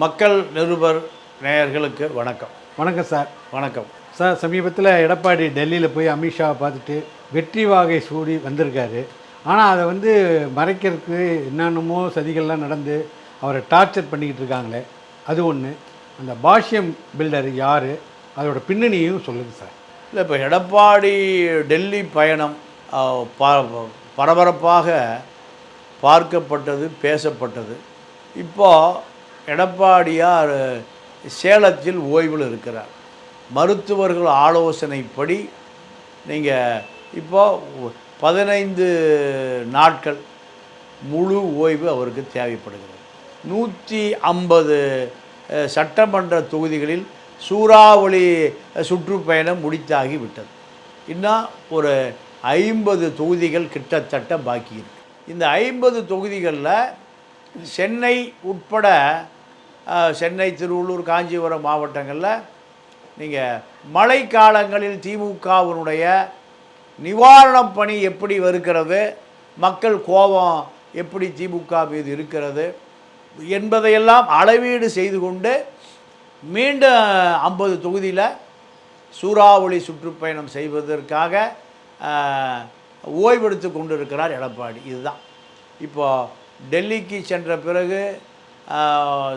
மக்கள் நிருபர் நேயர்களுக்கு வணக்கம். வணக்கம் சார். வணக்கம். சார் சமீபத்தில் எடப்பாடி டெல்லியில் போய் அமித்ஷாவை பார்த்துட்டு வெற்றி வாகை சூடி வந்திருக்காரு. ஆனால் அதை வந்து மறைக்கிறதுக்கு என்னென்னமோ சதிகள்லாம் நடந்து அவரை டார்ச்சர் பண்ணிக்கிட்டு இருக்காங்களே அது ஒன்று அந்த பாஷ்யம் பில்டர் யார்? அதோட பின்னணியும் சொல்லுங்கள் சார். இல்லை இப்போ எடப்பாடி டெல்லி பயணம் பரபரப்பாக பார்க்கப்பட்டது பேசப்பட்டது. இப்போ எடப்பாடியார் சேலத்தில் ஓய்வில் இருக்கிறார். மருத்துவர்கள் ஆலோசனைப்படி நீங்கள் இப்போது பதினைந்து நாட்கள் முழு ஓய்வு அவருக்கு தேவைப்படுகிறது. நூற்றி ஐம்பது சட்டமன்ற தொகுதிகளில் சூறாவளி சுற்றுப்பயணம் முடித்தாகி விட்டது இன்னும் ஒரு ஐம்பது தொகுதிகள் கிட்டத்தட்ட பாக்கி இருக்கு. இந்த ஐம்பது தொகுதிகளில் சென்னை உட்பட சென்னை திருவள்ளூர் காஞ்சிபுரம் மாவட்டங்களில் நீங்கள் மழைக்காலங்களில் திமுகவினுடைய நிவாரணப் பணி எப்படி வருகிறது? மக்கள் கோபம் எப்படி திமுக மீது இருக்கிறது? என்பதையெல்லாம் அளவீடு செய்து கொண்டு மீண்டும் ஐம்பது தொகுதியில் சூறாவளி சுற்றுப்பயணம் செய்வதற்காக ஓய்வெடுத்து ஓய்வெடுத்து கொண்டிருக்கிறார் எடப்பாடி. இதுதான். இப்போ டெல்லிக்கு சென்ற பிறகு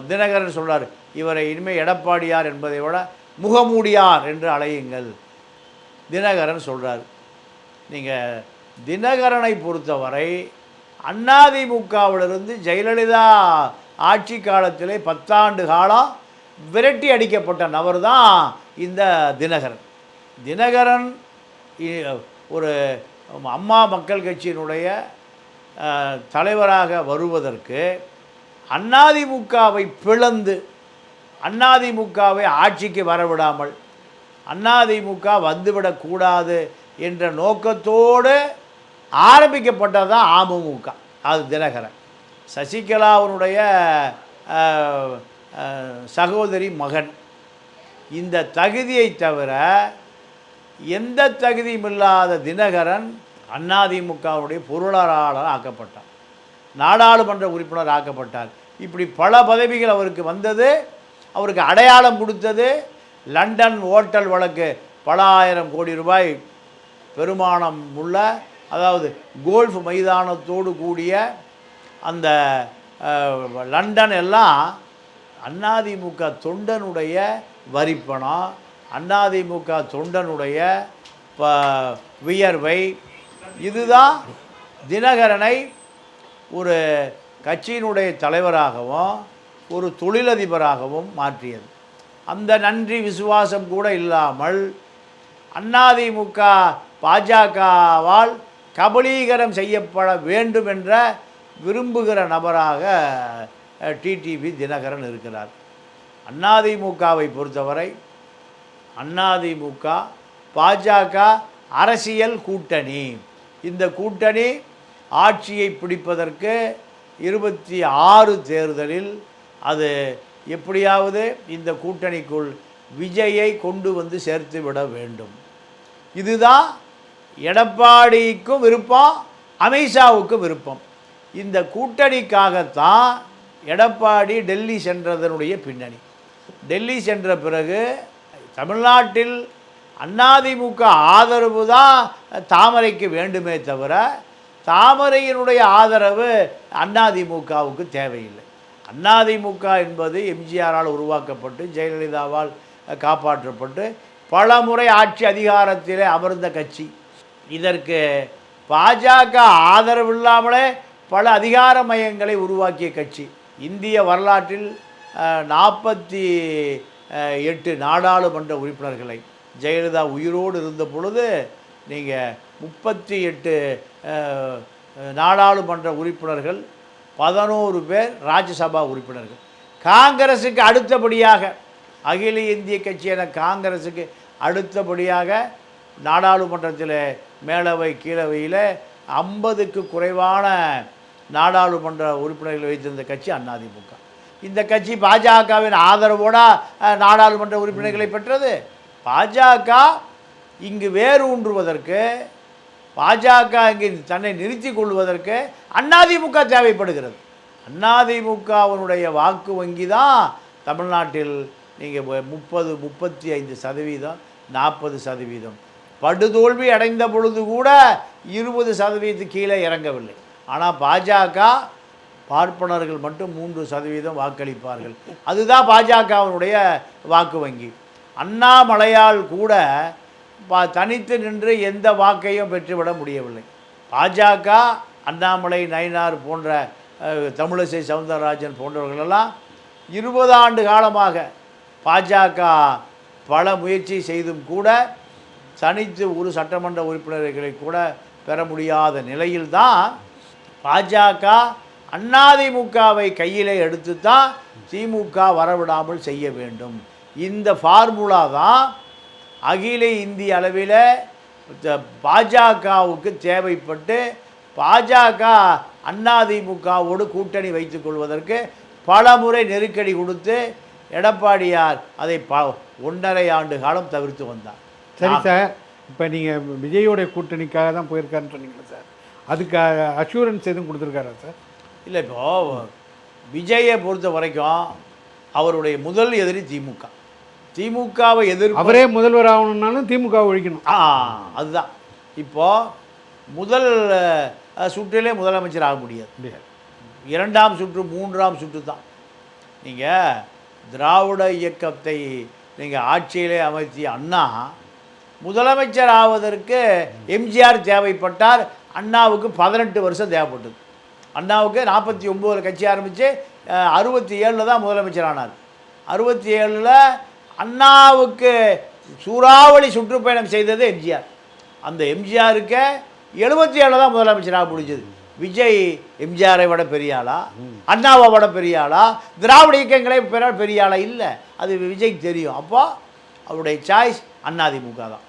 தினகரன் சொல்கிறார் இவரை இனிமேல் எடப்பாடியார் என்பதை விட முகமூடியார் என்று அழையுங்கள். தினகரன் சொல்கிறார் நீங்கள் தினகரனை பொறுத்தவரை அதிமுகவிலிருந்து ஜெயலலிதா ஆட்சி காலத்திலே பத்தாண்டு காலம் விரட்டி அடிக்கப்பட்ட நபர் தான் இந்த தினகரன். தினகரன் ஒரு அம்மா மக்கள் கட்சியினுடைய தலைவராக வருவதற்கு அண்ணாதிமுகவை பிளந்து அண்ணாதிமுகவை ஆட்சிக்கு வரவிடாமல் அண்ணாதிமுக வந்துவிடக்கூடாது என்ற நோக்கத்தோடு ஆரம்பிக்கப்பட்டது தான் அமமுக. அது தினகரன். சசிகலாவினுடைய சகோதரி மகன். இந்த தகுதியை தவிர எந்த தகுதியும் இல்லாத தினகரன் அதிமுகவுடைய பொருளாளர் ஆக்கப்பட்டார் நாடாளுமன்ற உறுப்பினர் ஆக்கப்பட்டார். இப்படி பல பதவிகள் அவருக்கு வந்தது. அவருக்கு அடையாளம் கொடுத்தது. லண்டன் ஓட்டல் வழக்கு பல ஆயிரம் கோடி ரூபாய் பெருமானம் உள்ள அதாவது கோல்ஃப் மைதானத்தோடு கூடிய அந்த லண்டன் எல்லாம் அண்ணாதிமுக தொண்டனுடைய வரிப்பணம் அண்ணாதிமுக தொண்டனுடைய ப வியர்வை. இதுதான் தினகரனை ஒரு கட்சியினுடைய தலைவராகவும் ஒரு தொழிலதிபராகவும் மாற்றியது. அந்த நன்றி விசுவாசம் கூட இல்லாமல் அதிமுக பாஜகவால் கபலீகரம் செய்யப்பட வேண்டும் என்ற விரும்புகிற நபராக டிடிவி தினகரன் இருக்கிறார். அதிமுகவை பொறுத்தவரை அதிமுக பாஜக அரசியல் கூட்டணி. இந்த கூட்டணி ஆட்சியை பிடிப்பதற்கு இருபத்தி ஆறு தேர்தலில் அது எப்படியாவது இந்த கூட்டணிக்குள் விஜயை கொண்டு வந்து சேர்த்து விட வேண்டும். இதுதான் எடப்பாடிக்கும் விருப்பம் அமித்ஷாவுக்கும் விருப்பம். இந்த கூட்டணிக்காகத்தான் எடப்பாடி டெல்லி சென்றதனுடைய பின்னணி. டெல்லி சென்ற பிறகு தமிழ்நாட்டில் அதிமுக ஆதரவு தான் தாமரைக்கு வேண்டுமே தவிர தாமரையினுடைய ஆதரவு அதிமுகவுக்கு தேவையில்லை. அதிமுக என்பது எம்ஜிஆரால் உருவாக்கப்பட்டு ஜெயலலிதாவால் காப்பாற்றப்பட்டு பல முறை ஆட்சி அதிகாரத்திலே அமர்ந்த கட்சி. இதற்கு பாஜக ஆதரவு இல்லாமலே பல அதிகார மையங்களை உருவாக்கிய கட்சி. இந்திய வரலாற்றில் நாற்பத்தி எட்டு நாடாளுமன்ற உறுப்பினர்களை. ஜெயலலிதா உயிரோடு இருந்த பொழுது நீங்கள் முப்பத்தி எட்டு நாடாளுமன்ற உறுப்பினர்கள் பதினோரு பேர் ராஜ்யசபா உறுப்பினர்கள். காங்கிரஸுக்கு அடுத்தபடியாக அகில இந்திய கட்சியான காங்கிரஸுக்கு அடுத்தபடியாக நாடாளுமன்றத்தில் மேலவை கீழவையில் ஐம்பதுக்கு குறைவான நாடாளுமன்ற உறுப்பினர்களை வைத்திருந்த கட்சி அதிமுக இந்த கட்சி பாஜகவின் ஆதரவோட நாடாளுமன்ற உறுப்பினர்களை பெற்றது. பாஜக இங்கு வேறு ஊன்றுவதற்கு பாஜக இங்கே தன்னை நிறுத்தி கொள்வதற்கு அதிமுக தேவைப்படுகிறது. அதிமுகவினுடைய வாக்கு வங்கி தான் தமிழ்நாட்டில் நீங்கள் முப்பது முப்பத்தி ஐந்து சதவீதம் நாற்பது சதவீதம். படுதோல்வி அடைந்த பொழுது கூட இருபது சதவீதத்துக்கு கீழே இறங்கவில்லை. ஆனால் பாஜக பார்ப்பனர்கள் மட்டும் மூன்று சதவீதம் வாக்களிப்பார்கள். அதுதான் பாஜகவினுடைய வாக்கு வங்கி. அண்ணாமலையால் கூட தனித்து நின்று எந்த வாக்கையும் பெற்றுவிட முடியவில்லை. பாஜக அண்ணாமலை நயினார் போன்ற தமிழிசை சவுந்தரராஜன் போன்றவர்களெல்லாம் இருபது ஆண்டு காலமாக பாஜக பல முயற்சி செய்தும் கூட தனித்து ஒரு சட்டமன்ற உறுப்பினர்களை கூட பெற முடியாத நிலையில்தான் பாஜக அதிமுகவை கையிலே எடுத்து தான் திமுக வரவிடாமல் செய்ய வேண்டும். இந்த ஃபார்முலா தான் அகில இந்திய அளவில் பாஜகவுக்கு தேவைப்பட்டு பாஜக அதிமுகவோடு கூட்டணி வைத்துக் கொள்வதற்கு பல முறை நெருக்கடி கொடுத்து எடப்பாடியார் அதை ப ஒன்றரை ஆண்டு காலம் தவிர்த்து வந்தார். சரி சார் இப்போ நீங்கள் விஜயோடைய கூட்டணிக்காக தான் போயிருக்காருன்னு சொன்னீங்களா சார் அதுக்கு அஷூரன்ஸ் எதுவும் கொடுத்துருக்காரா சார்? இல்லை இப்போ விஜயை பொறுத்த வரைக்கும் அவருடைய முதல் எதிரி திமுக. திமுகவை எதிர்ப்பு அவரே முதல்வர் ஆகணும்னாலும் திமுக ஒழிக்கணும். ஆ அதுதான். இப்போ முதல் சுற்றிலே முதலமைச்சர் ஆக முடியாது. முடியாது. இரண்டாம் சுற்று மூன்றாம் சுற்று தான். நீங்கள் திராவிட இயக்கத்தை நீங்கள் ஆட்சியிலே அமைத்திய அண்ணா முதலமைச்சர் ஆவதற்கு எம்ஜிஆர் தேவைப்பட்டார் அண்ணாவுக்கு பதினெட்டு வருஷம் தேவைப்பட்டது. அண்ணாவுக்கு நாற்பத்தி ஒம்போதில் கட்சி ஆரம்பித்து அறுபத்தி ஏழில் தான் முதலமைச்சர் ஆனார். அறுபத்தி ஏழில் அண்ணாவுக்கு சூறாவளி சுற்றுப்பயணம் செய்தது எம்ஜிஆர். அந்த எம்ஜிஆருக்கு எழுபத்தி ஏழில் தான் முதலமைச்சராக முடிஞ்சது. விஜய் எம்ஜிஆரை விட பெரியாளா அண்ணாவை விட பெரிய ஆளா? திராவிட இயக்கங்களை பெற பெரியாளா இல்லை. அது விஜய்க்கு தெரியும். அப்போ அவருடைய சாய்ஸ் அதிமுக தான்.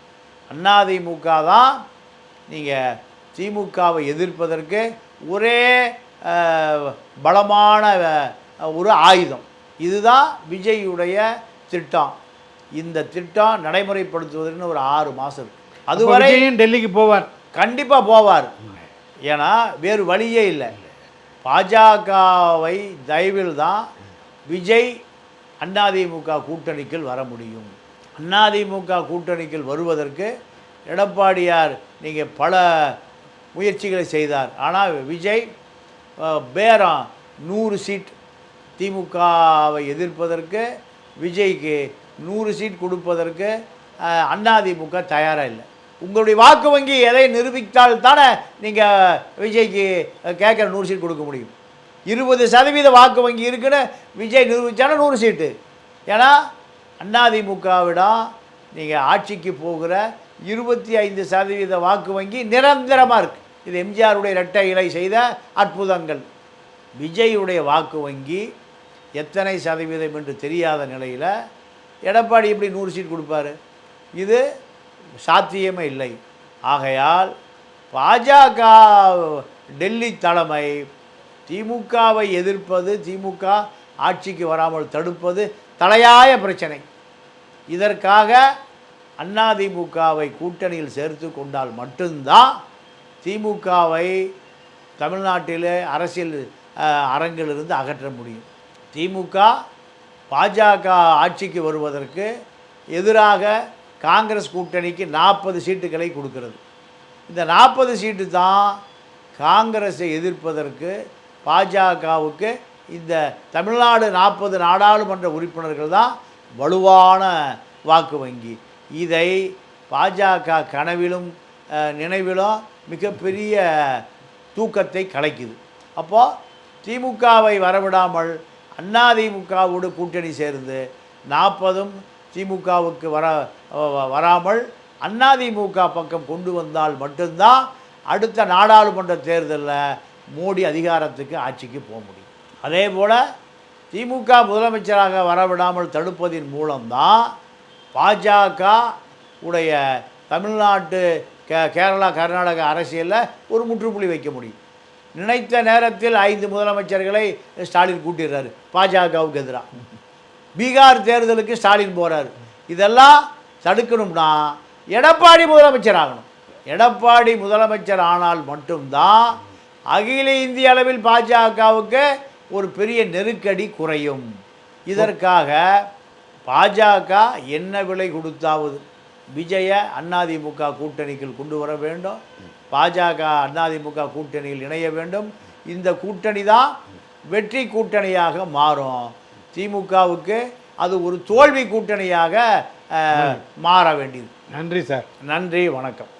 அண்ணாதிமுக தான் நீங்கள் திமுகவை எதிர்ப்பதற்கு ஒரே பலமான ஒரு ஆயுதம். இதுதான் விஜயுடைய திட்டம் இந்த திட்டம் நடைமுறைப்படுத்துவதற்கு ஒரு ஆறு மாதம் இருக்கு. அதுவரை டெல்லிக்கு போவார். கண்டிப்பாக போவார். ஏன்னா வேறு வழியே இல்லை. பாஜகவை தயவில் தான் விஜய் அதிமுக கூட்டணிக்குள் வர முடியும். அதிமுக கூட்டணிக்குள் வருவதற்கு எடப்பாடியார் நீங்கள் பல முயற்சிகளை செய்தார். ஆனால் விஜய் பேரம் நூறு சீட் திமுகவை எதிர்ப்பதற்கு விஜய்க்கு நூறு சீட் கொடுப்பதற்கு அண்ணாதிமுக அதிமுக தயாராக இல்லை. உங்களுடைய வாக்கு வங்கி எதை நிரூபித்தால் தானே நீங்கள் விஜய்க்கு கேட்குற நூறு சீட் கொடுக்க முடியும். இருபது சதவீத வாக்கு வங்கி இருக்குன்னு விஜய் நிரூபித்தானா நூறு சீட்டு ஏன்னா அண்ணாதிமுகவிடம் நீங்கள் ஆட்சிக்கு போகிற இருபத்தி ஐந்து சதவீத வாக்கு வங்கி நிரந்தரமாக இருக்குது இது எம்ஜிஆருடைய இரட்டை இலை செய்த அற்புதங்கள். விஜயுடைய வாக்கு வங்கி எத்தனை சதவீதம் என்று தெரியாத நிலையில் எடப்பாடி எப்படி நூறு சீட் கொடுப்பாரு? இது சாத்தியமே இல்லை. ஆகையால் பாஜக டெல்லி தலைமை திமுகவை எதிர்ப்பது திமுக ஆட்சிக்கு வராமல் தடுப்பது தலையாய பிரச்சனை. இதற்காக அதிமுகவை கூட்டணியில் சேர்த்து கொண்டால் மட்டும்தான் திமுகவை தமிழ்நாட்டிலே அரசியல் அரங்கிலிருந்து அகற்ற முடியும். திமுக பாஜக ஆட்சிக்கு வருவதற்கு எதிராக காங்கிரஸ் கூட்டணிக்கு நாற்பது சீட்டுகளை கொடுக்கிறது. இந்த நாற்பது சீட்டு தான் காங்கிரஸை எதிர்ப்பதற்கு பாஜகவுக்கு இந்த தமிழ்நாடு நாற்பது நாடாளுமன்ற உறுப்பினர்கள் தான் வலுவான வாக்கு வங்கி. இதை பாஜக கனவிலும் நினைவிலும் மிகப்பெரிய தூக்கத்தை கலைக்குது. அப்போது திமுகவை வரவிடாமல் அதிமுகவோடு கூட்டணி சேர்ந்து நாற்பதும் திமுகவுக்கு வர வராமல் வராமல் அதிமுக பக்கம் கொண்டு வந்தால் மட்டும்தான் அடுத்த நாடாளுமன்ற தேர்தலில் மோடி அதிகாரத்துக்கு ஆட்சிக்கு போக முடியும். அதே போல் திமுக முதலமைச்சராக வரவிடாமல் தடுப்பதின் மூலம்தான் பாஜக உடைய தமிழ்நாட்டு கே கேரளா கர்நாடக அரசியலில் ஒரு முற்றுப்புள்ளி வைக்க முடியும். நினைத்த நேரத்தில் ஐந்து முதலமைச்சர்களை ஸ்டாலின் கூட்டிடுறாரு. பாஜகவுக்கு எதிராக பீகார் தேர்தலுக்கு ஸ்டாலின் போகிறார் இதெல்லாம் தடுக்கணும்னா எடப்பாடி முதலமைச்சர் ஆகணும். எடப்பாடி முதலமைச்சர் ஆனால் மட்டும்தான் அகில இந்திய அளவில் பாஜகவுக்கு ஒரு பெரிய நெருக்கடி குறையும். இதற்காக பாஜக என்ன விலை கொடுத்தாவது? விஜய அதிமுக கூட்டணிக்குள் கொண்டு வர வேண்டும். பாஜக அதிமுக கூட்டணியில் இணைய வேண்டும். இந்த கூட்டணி தான் வெற்றி கூட்டணியாக மாறும். திமுகவுக்கு அது ஒரு தோல்வி கூட்டணியாக மாற வேண்டியது. நன்றி சார். நன்றி வணக்கம்.